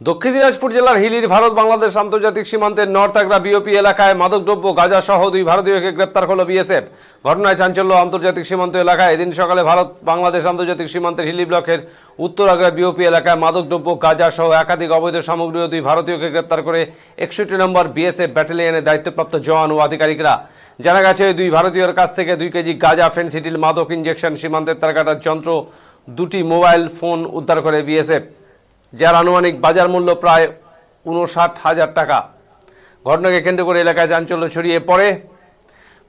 দক্ষিণ দিনাজপুর জেলার হিলির ভারত বাংলাদেশ আন্তর্জাতিক সীমান্তের নর্থ আগ্রা বিওপি এলাকায় মাদকদ্রব্য, গাঁজা সহ দুই ভারতীয়কে গ্রেপ্তার করল বিএসএফ। ঘটনায় চাঞ্চল্য আন্তর্জাতিক সীমান্ত এলাকায়। এদিন সকালে ভারত বাংলাদেশ আন্তর্জাতিক সীমান্তের হিলি ব্লকের উত্তর আগ্রা বিওপি এলাকায় মাদকদ্রব্য, গাঁজা সহ একাধিক অবৈধ সামগ্রী দুই ভারতীয়কে গ্রেপ্তার করে একষট্টি নম্বর বিএসএফ ব্যাটালিয়নের দায়িত্বপ্রাপ্ত জওয়ান ও আধিকারিকরা। জানা গেছে, দুই ভারতীয়র কাছ থেকে দুই কেজি গাঁজা, ফেন্সিডিল, মাদক ইঞ্জেকশন সীমান্তের তার কাটার যন্ত্র, দুটি মোবাইল ফোন উদ্ধার করে বিএসএফ। যার আনুমানিক বাজার মূল্য প্রায় উনষাট হাজার টাকা। ঘটনাকে কেন্দ্র করে এলাকায় চাঞ্চল্য ছড়িয়ে পড়ে।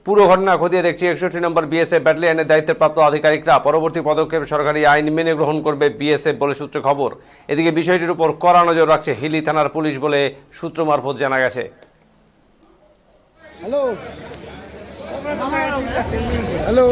পুরো ঘটনা খতিয়ে দেখছে একষট্টি নম্বর বিএসএফ ব্যাটালিয়নের দায়িত্বপ্রাপ্ত আধিকারিকরা পরবর্তী পদক্ষেপ সরকারি আইন মেনে গ্রহণ করবে বিএসএফ বলে সূত্রে খবর। এদিকে বিষয়টির উপর কড়া নজর রাখছে হিলি থানার পুলিশ বলে সূত্র মারফত জানা গেছে। হ্যালো। হ্যালো।